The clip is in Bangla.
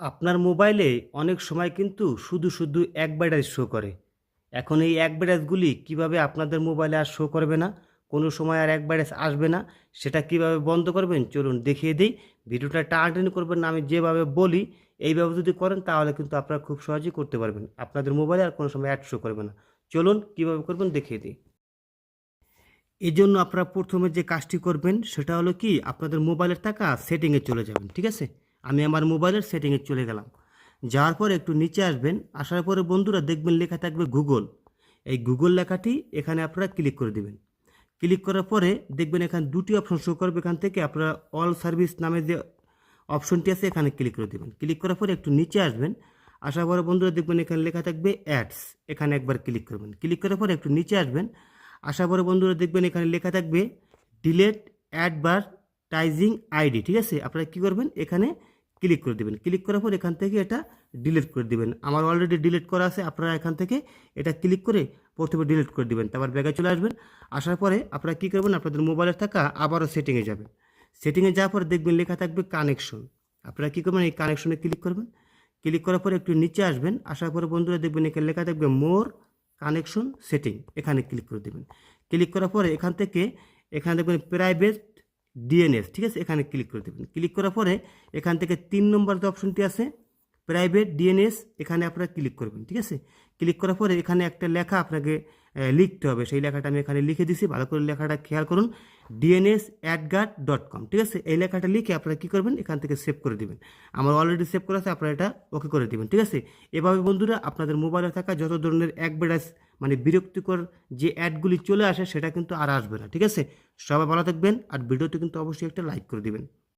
আপনার মোবাইলে অনেক সময় কিন্তু শুধু শুধু এক ব্যাটারি শো করে। এখন এই এক ব্যাটারিগুলি কীভাবে আপনাদের মোবাইলে আর শো করবে না? কোনো সময় আর এক ব্যাটারি আসবে না। সেটা কীভাবে বন্ধ করবেন? চলুন দেখিয়ে দিই। ভিডিওটা টানাটানি করবেন না, আমি যেভাবে বলি, এইভাবে যদি করেন তাহলে কিন্তু আপনারা খুব সহজেই করতে পারবেন। আপনাদের মোবাইলে আর কোনো সময় অ্যাড শো করবে না। চলুন কীভাবে করবেন দেখিয়ে দিই। এই জন্য আপনারা প্রথমে যে কাজটি করবেন, সেটা হলো কি, আপনাদের মোবাইলের টাকা সেটিংয়ে চলে যাবেন, ঠিক আছে? আমি আমার মোবাইলের সেটিংয়ে চলে গেলাম। যাওয়ার পরে একটু নিচে আসবেন, আসার পরে বন্ধুরা দেখবেন লেখা থাকবে গুগল। এই গুগল লেখাটি এখানে আপনারা ক্লিক করে দেবেন। ক্লিক করার পরে দেখবেন এখানে দুটি অপশন শো করবে এখান থেকে, আপনারা অল সার্ভিস নামে যে অপশনটি আছে এখানে ক্লিক করে দেবেন। ক্লিক করার পরে একটু নিচে আসবেন, আসার পরে বন্ধুরা দেখবেন এখানে লেখা থাকবে অ্যাডস, এখানে একবার ক্লিক করবেন। ক্লিক করার পরে একটু নিচে আসবেন, আসার পরে বন্ধুরা দেখবেন এখানে লেখা থাকবে ডিলেট অ্যাডভার্টাইজিং আইডি, ঠিক আছে? আপনারা কী করবেন? এখানে ক্লিক করে দেবেন। ক্লিক করার পর এখান থেকে এটা ডিলিট করে দিবেন। আমার অলরেডি ডিলিট করা আছে, আপনারা এখান থেকে এটা ক্লিক করে প্রথমে ডিলিট করে দিবেন। তারপর ব্যাগে চলে আসবেন। আসার পরে আপনারা কী করবেন? আপনাদের মোবাইলের থাকা আবারও সেটিংয়ে যাবেন। সেটিংয়ে যাওয়ার পর দেখবেন লেখা থাকবে কানেকশন আপনারা কী করবেন? এই কানেকশনে ক্লিক করবেন। ক্লিক করার পরে একটু নিচে আসবেন। আসার পরে বন্ধুরা দেখবেন এখানে লেখা থাকবে মোর কানেকশন সেটিং এখানে ক্লিক করে দেবেন। ক্লিক করার পরে এখান থেকে, এখানে দেখবেন প্রাইভেট ডিএনএস ঠিক আছে? এখানে ক্লিক করে দেবেন। ক্লিক করার পরে এখান থেকে তিন নম্বর যে অপশনটি আছে প্রাইভেট ডিএনএস এখানে আপনারা ক্লিক করবেন, ঠিক আছে? ক্লিক করার পরে এখানে একটা লেখা আপনাকে লিখতে হবে। সেই লেখাটা আমি এখানে লিখে দিছি। ভালো করে লেখাটা খেয়াল করুন। ডিএনএস অ্যাডগার্ড ডট কম ঠিক আছে? এই লেখাটা লিখে আপনারা কী করবেন? এখান থেকে সেভ করে দিবেন। আমার অলরেডি সেভ করা আছে, আপনারা এটা ওকে করে দিবেন, ঠিক আছে? এভাবে বন্ধুরা, আপনাদের মোবাইলে থাকা যত ধরনের বেড়াস মানে বিরক্তিকর যে অ্যাডগুলি চলে আসে, সেটা কিন্তু আর আসবে না, ঠিক আছে? সবাই ভালো থাকবেন, আর ভিডিওতে কিন্তু অবশ্যই একটা লাইক করে দিবেন।